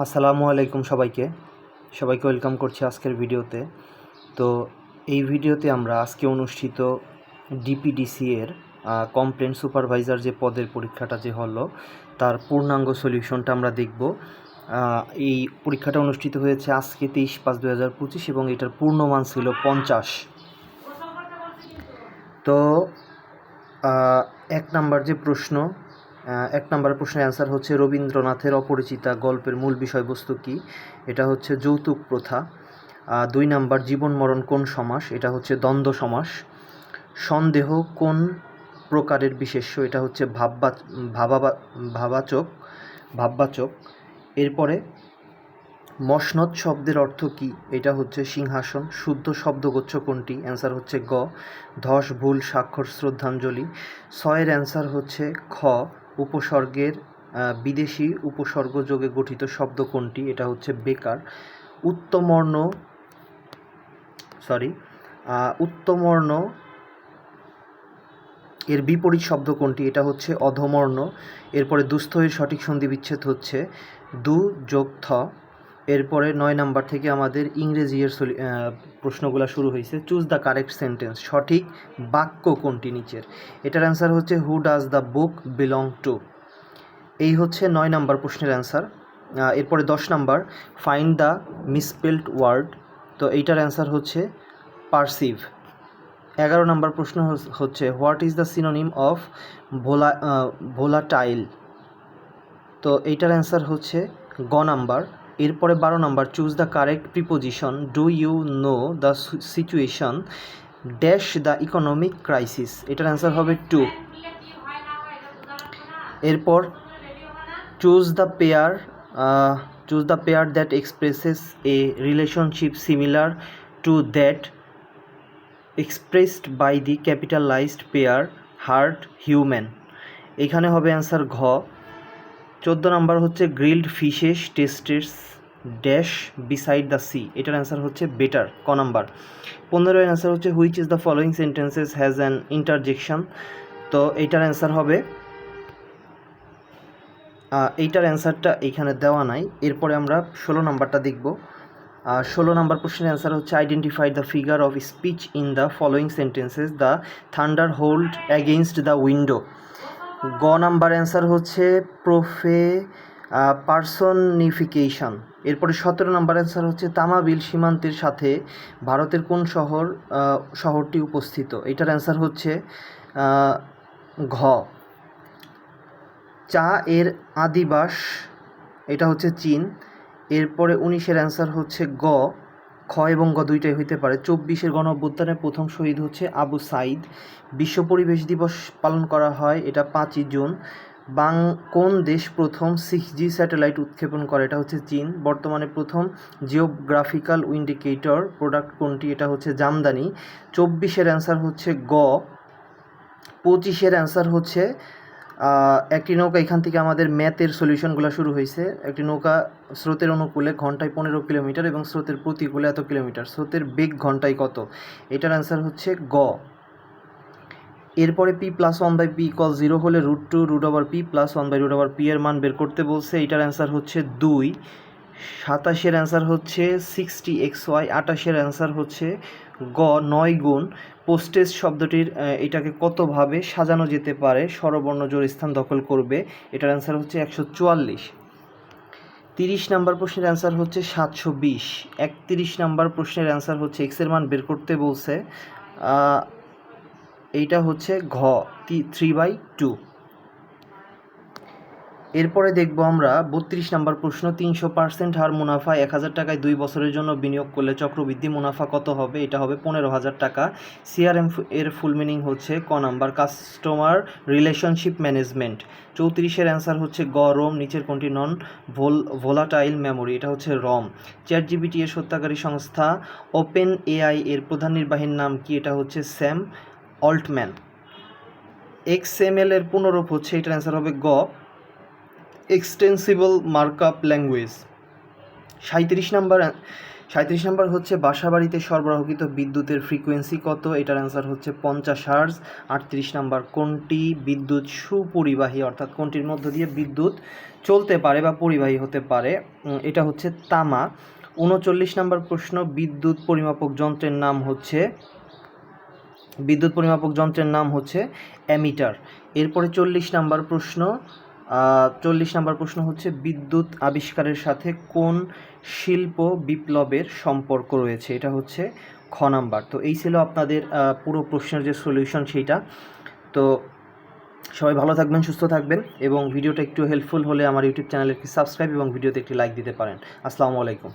আসসালামু আলাইকুম সবাইকে। সবাইকে ওয়েলকাম করছি আজকের ভিডিওতে। তো এই ভিডিওতে আমরা আজকে অনুষ্ঠিত ডিপিডিসি এর কমপ্লেন সুপারভাইজার যে পদের পরীক্ষাটা যে হলো, তার পূর্ণাঙ্গ সলিউশনটা আমরা দেখব। এই পরীক্ষাটা অনুষ্ঠিত হয়েছে আজকে তেইশ পাঁচ দু হাজার পঁচিশ এবং এটার পূর্ণমান ছিল পঞ্চাশ। তো এক নাম্বার যে প্রশ্ন এক নম্বর প্রশ্নের অ্যান্সার হচ্ছে রবীন্দ্রনাথের অপরিচিতা গল্পের মূল বিষয়বস্তু কি? এটা হচ্ছে যৌতুক প্রথা। দুই নাম্বার জীবন মরণ কোন সমাস? এটা হচ্ছে দ্বন্দ্ব সমাস। সন্দেহ কোন প্রকারের বিশেষ্য? এটা হচ্ছে ভাববা ভাবা ভাবাচক, ভাববাচক। এরপরে মসনদ শব্দের অর্থ কি? এটা হচ্ছে সিংহাসন। শুদ্ধ শব্দগুচ্ছ কোনটি? অ্যান্সার হচ্ছে গ। ধস, ভুল, স্বাক্ষর, শ্রদ্ধাঞ্জলি। ছয়ের অ্যান্সার হচ্ছে খ। উপসর্গের বিদেশি উপসর্গ যোগে গঠিত শব্দ কোনটি? এটা হচ্ছে বেকার। উত্তমর্ণ সরি উত্তমর্ণ এর বিপরীত শব্দ কোনটি? এটা হচ্ছে অধমর্ণ। এরপরে দুস্থ সঠিক সন্ধি বিচ্ছেদ হচ্ছে দু যোগ থ। এরপরে নয় নাম্বার থেকে আমাদের ইংরেজি এর প্রশ্নগুলো শুরু হয়েছে চুজ দ্য কারেক্ট সেন্টেন্স সঠিক বাক্য কোনটি নিচের? এটার অ্যান্সার হচ্ছে who does the book belong to এই হচ্ছে নয় নাম্বার প্রশ্নের অ্যান্সার এরপরে দশ number find the misspelled word তো এইটার অ্যান্সার হচ্ছে পারসিভ এগারো নাম্বার প্রশ্ন হচ্ছে what is the synonym of vola volatile? তো এইটার অ্যান্সার হচ্ছে গ নাম্বার। এরপরে বারো number choose the correct preposition do you know the situation dash the economic crisis এটার অ্যান্সার হবে টু এরপর choose the pair choose the pair that expresses a relationship similar to that expressed by the capitalized pair heart human এখানে হবে answer ঘ। চোদ্দ number হচ্ছে grilled fishes tastes dash beside the sea এটার answer হচ্ছে better ক number. পনেরোর answer হচ্ছে which is the following sentences has an interjection তো এইটার অ্যান্সার হবে এইটার অ্যান্সারটা এখানে দেওয়া নাই। এরপরে আমরা ষোলো নাম্বারটা দেখব। ষোলো নাম্বার প্রশ্নের অ্যান্সার হচ্ছে identify the figure of speech in the following sentences the thunder hold against the window গ নাম্বার অ্যান্সার হচ্ছে প্রোফে পার্সনিফিকেশন। এরপরে সতেরো নাম্বার অ্যান্সার হচ্ছে তামাবিল সীমান্তের সাথে ভারতের কোন শহর শহরটি উপস্থিত? এটার অ্যান্সার হচ্ছে ঘ। চা এর আদিবাস, এটা হচ্ছে চীন। এরপরে উনিশের অ্যান্সার হচ্ছে গ। খ এবং গ দুইটাই হইতে পারে। চব্বিশের গণ অভ্যুত্থানের প্রথম শহীদ হচ্ছে আবু সাইদ বিশ্ব পরিবেশ দিবস পালন করা হয় এটা পাঁচই জুন। বাং, কোন দেশ প্রথম সিক্স জি স্যাটেলাইট উৎক্ষেপণ করে? এটা হচ্ছে চীন। বর্তমানে প্রথম জিওগ্রাফিক্যাল ইন্ডিকেটর প্রোডাক্ট কোনটি? এটা হচ্ছে জামদানি। চব্বিশের অ্যান্সার হচ্ছে গ। পঁচিশের অ্যান্সার হচ্ছে একটি নৌকা এখান থেকে আমাদের ম্যাথের সলিউশনগুলো শুরু হয়েছে। একটি নৌকা স্রোতের অনুকূলে ঘন্টায় পনেরো কিলোমিটার এবং স্রোতের প্রতিকূলে এত কিলোমিটার। স্রোতের বেগ ঘন্টায় কত? এটার অ্যান্সার হচ্ছে গ। এরপরে P plus one by P call zero হলে root two root over P plus one by root over P এর মান বের করতে বলছে। এটার অ্যান্সার হচ্ছে দুই। সাতাশের অ্যান্সার হচ্ছে সিক্সটি এক্স ওয়াই আটাশের অ্যান্সার হচ্ছে গ, নয় গুণ। পোস্টেজ শব্দটির এটাকে কতভাবে সাজানো যেতে পারে, স্বরবর্ণ জোর স্থান দখল করবে, এটার অ্যান্সার হচ্ছে একশো চুয়াল্লিশ। তিরিশ নাম্বার প্রশ্নের অ্যান্সার হচ্ছে সাতশো বিশ। একত্রিশ নাম্বার প্রশ্নের অ্যান্সার হচ্ছে এক্সের মান বের করতে বলছে এইটা হচ্ছে ঘ থ্রি বাই টু এরপরে দেখব আমরা বত্রিশ নাম্বার প্রশ্ন, তিনশো পার্সেন্ট হার মুনাফা, এক হাজার টাকায় দুই বছরের জন্য বিনিয়োগ করলে চক্রবৃদ্ধি মুনাফা কত হবে? এটা হবে পনেরো হাজার টাকা। সিআরএম এর ফুল মিনিং হচ্ছে ক নাম্বার কাস্টমার রিলেশনশিপ ম্যানেজমেন্ট চৌত্রিশের অ্যান্সার হচ্ছে গ রোম নিচের কোনটি? নন ভোল ভোলাটাইল মেমোরি এটা হচ্ছে রম চ্যাট জিবিটি এর সত্যাকারী সংস্থা ওপেন এআই এর প্রধান নির্বাহীর নাম কি? এটা হচ্ছে স্যাম অল্টম্যান। এক্সএমএল এর পুনরূপ হচ্ছে, এটার অ্যান্সার হবে গ। এক্সটেন্সিবল মার্কআপ ল্যাঙ্গুয়েজ সাঁত্রিশ নাম্বার সাঁত্রিশ নাম্বার হচ্ছে বাসাবাড়িতে সরবরাহকৃত বিদ্যুতের ফ্রিকোয়েন্সি কত? এটার অ্যান্সার হচ্ছে পঞ্চাশ হার্জ আটত্রিশ নাম্বার, কোনটি বিদ্যুৎ সুপরিবাহী? অর্থাৎ কোনটির মধ্য দিয়ে বিদ্যুৎ চলতে পারে বা পরিবাহী হতে পারে? এটা হচ্ছে তামা। উনচল্লিশ নাম্বার প্রশ্ন, বিদ্যুৎ পরিমাপক যন্ত্রের নাম হচ্ছে, বিদ্যুৎ পরিমাপক যন্ত্রের নাম হচ্ছে অ্যামিটার। এরপরে চল্লিশ নাম্বার প্রশ্ন চল্লিশ নাম্বার প্রশ্ন হচ্ছে, বিদ্যুৎ আবিষ্কারের সাথে কোন শিল্প বিপ্লবের সম্পর্ক রয়েছে? এটা হচ্ছে খ নাম্বার। তো এই ছিল আপনাদের পুরো প্রশ্নের যে সলিউশন সেইটা। তো সবাই ভালো থাকবেন, সুস্থ থাকবেন এবং ভিডিওটা একটু হেল্পফুল হলে আমার ইউটিউব চ্যানেলকে সাবস্ক্রাইব এবং ভিডিওতে একটি লাইক দিতে পারেন। আসসালামু আলাইকুম।